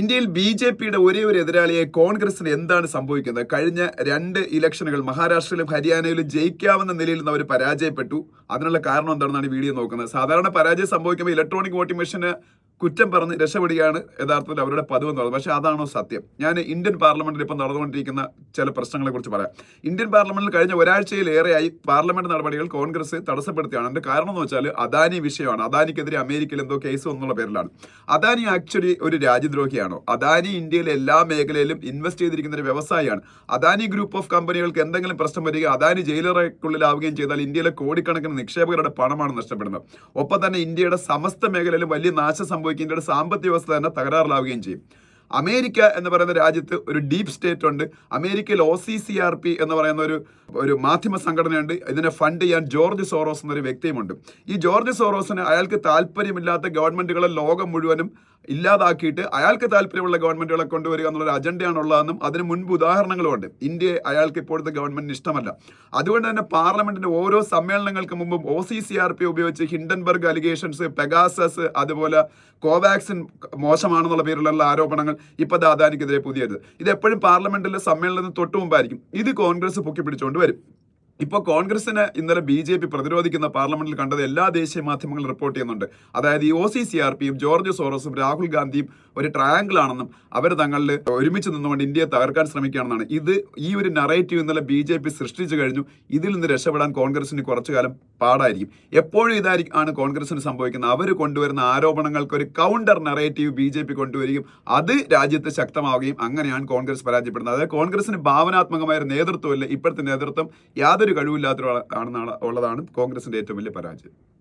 ഇന്ത്യയിൽ B J പിയുടെ ഒരേ ഒരു എതിരാളിയെ കോൺഗ്രസിന് എന്താണ് സംഭവിക്കുന്നത്? കഴിഞ്ഞ രണ്ട് ഇലക്ഷനുകൾ മഹാരാഷ്ട്രയിലും ഹരിയാനയിലും ജയിക്കാവുന്ന നിലയിൽ നിന്ന് അവർ പരാജയപ്പെട്ടു. അതിനുള്ള കാരണം എന്താണെന്നാണ് വീഡിയോ നോക്കുന്നത്. സാധാരണ പരാജയം സംഭവിക്കുമ്പോൾ ഇലക്ട്രോണിക് വോട്ടിംഗ് മെഷീന് കുറ്റം പറഞ്ഞ് രക്ഷപ്പെടുകയാണ് യഥാർത്ഥത്തിൽ അവരുടെ പതിവ് എന്നുള്ളത്. പക്ഷേ അതാണോ സത്യം? ഞാൻ ഇന്ത്യൻ പാർലമെന്റിൽ ഇപ്പം നടന്നുകൊണ്ടിരിക്കുന്ന ചില പ്രശ്നങ്ങളെ കുറിച്ച് പറയാം. ഇന്ത്യൻ പാർലമെന്റിൽ കഴിഞ്ഞ ഒരാഴ്ചയിലേറെയായി പാർലമെന്റ് നടപടികൾ കോൺഗ്രസ് തടസ്സപ്പെടുത്തിയാണ് അതിന്റെ കാരണം എന്ന് വെച്ചാൽ അദാനി വിഷയമാണ്. അദാനിക്കെതിരെ അമേരിക്കയിൽ എന്തോ കേസ് എന്നുള്ള പേരിലാണ്. അദാനി ആക്ച്വലി ഒരു രാജ്യദ്രോഹിയാണോ? അദാനി ഇന്ത്യയിലെ എല്ലാ മേഖലയിലും ഇൻവെസ്റ്റ് ചെയ്തിരിക്കുന്ന ഒരു വ്യവസായിയാണ്. അദാനി ഗ്രൂപ്പ് ഓഫ് കമ്പനികൾക്ക് എന്തെങ്കിലും പ്രശ്നം വരിക അദാനി ജയിലറയ്ക്കുള്ളിലാവുകയും ചെയ്താൽ ഇന്ത്യയിലെ കോടിക്കണക്കിന് നിക്ഷേപകരുടെ പണമാണ് നഷ്ടപ്പെടുന്നത്. ഒപ്പം തന്നെ ഇന്ത്യയുടെ സമസ്ത മേഖലയിലും വലിയ നാശം സംഭവിക്കും. ഇന്ത്യയുടെ സാമ്പത്തിക വ്യവസ്ഥ തന്നെ തകരാറിലാവുകയും ചെയ്യും. അമേരിക്ക എന്ന് പറയുന്ന രാജ്യത്ത് ഒരു ഡീപ് സ്റ്റേറ്റ് ഉണ്ട്. അമേരിക്കയിൽ O C C R P എന്ന് പറയുന്ന ഒരു ഒരു മാധ്യമ സംഘടനയുണ്ട്. ഇതിനെ ഫണ്ട് ചെയ്യാൻ ജോർജ് സോറോസ് എന്നൊരു വ്യക്തിയുമുണ്ട്. ഈ ജോർജ് സോറോസിന് അയാൾക്ക് താല്പര്യമില്ലാത്ത ഗവൺമെന്റുകളെ ലോകം മുഴുവനും ഇല്ലാതാക്കിയിട്ട് അയാൾക്ക് താല്പര്യമുള്ള ഗവൺമെന്റുകളെ കൊണ്ടുവരിക എന്നുള്ള ഒരു അജണ്ടയാണുള്ളതെന്നും അതിന് മുൻപ് ഉദാഹരണങ്ങളുമുണ്ട്. ഇന്ത്യയെ അയാൾക്ക് ഇപ്പോഴത്തെ ഗവൺമെന്റിന് ഇഷ്ടമല്ല. അതുകൊണ്ട് തന്നെ പാർലമെന്റിന്റെ ഓരോ സമ്മേളനങ്ങൾക്ക് മുമ്പും O C C R P ഉപയോഗിച്ച് ഹിൻഡൻബർഗ് അലിഗേഷൻസ് പെഗാസസ് അതുപോലെ കോവാക്സിൻ മോശമാണെന്നുള്ള പേരിലുള്ള ആരോപണങ്ങൾ ഇപ്പോൾ ദാദാനിക്കെതിരെ പുതിയത്. ഇത് എപ്പോഴും പാർലമെന്റിലെ സമ്മേളനത്തിന് തൊട്ട് മുമ്പായിരിക്കും ഇത് കോൺഗ്രസ് പൊക്കി പിടിച്ചുകൊണ്ട് വരും. ഇപ്പോൾ കോൺഗ്രസിന് ഇന്നലെ ബി ജെ പി പ്രതിരോധിക്കുന്ന പാർലമെന്റിൽ കണ്ടത് എല്ലാ ദേശീയ മാധ്യമങ്ങളും റിപ്പോർട്ട് ചെയ്യുന്നുണ്ട്. അതായത് ഈ ഒ സി സി ആർ പിയും ജോർജ് സോറസും രാഹുൽ ഗാന്ധിയും ഒരു ട്രയാങ്കിൾ ആണെന്നും അവർ തങ്ങളിൽ ഒരുമിച്ച് നിന്നുകൊണ്ട് ഇന്ത്യയെ തകർക്കാൻ ശ്രമിക്കുകയാണെന്നാണ്. ഇത് ഈ ഒരു നറേറ്റീവ് ഇന്നലെ ബി സൃഷ്ടിച്ചു കഴിഞ്ഞു. ഇതിൽ നിന്ന് രക്ഷപ്പെടാൻ കോൺഗ്രസിന് കുറച്ചു കാലം പാടായിരിക്കും. എപ്പോഴും ഇതായിരിക്കും ആണ് കോൺഗ്രസിന് സംഭവിക്കുന്നത്. അവർ കൊണ്ടുവരുന്ന ആരോപണങ്ങൾക്ക് ഒരു counter narrative B J P കൊണ്ടുവരികയും അത് രാജ്യത്ത് ശക്തമാവുകയും അങ്ങനെയാണ് കോൺഗ്രസ് പരാജയപ്പെടുന്നത്. അതായത് കോൺഗ്രസിന് ഭാവനാത്മകമായ ഒരു നേതൃത്വമില്ല. ഇപ്പോഴത്തെ നേതൃത്വം യാതൊരു കഴിവില്ലാത്ത ആണെന്നാണ് ഉള്ളതാണ് കോൺഗ്രസിന്റെ ഏറ്റവും വലിയ പരാജയം.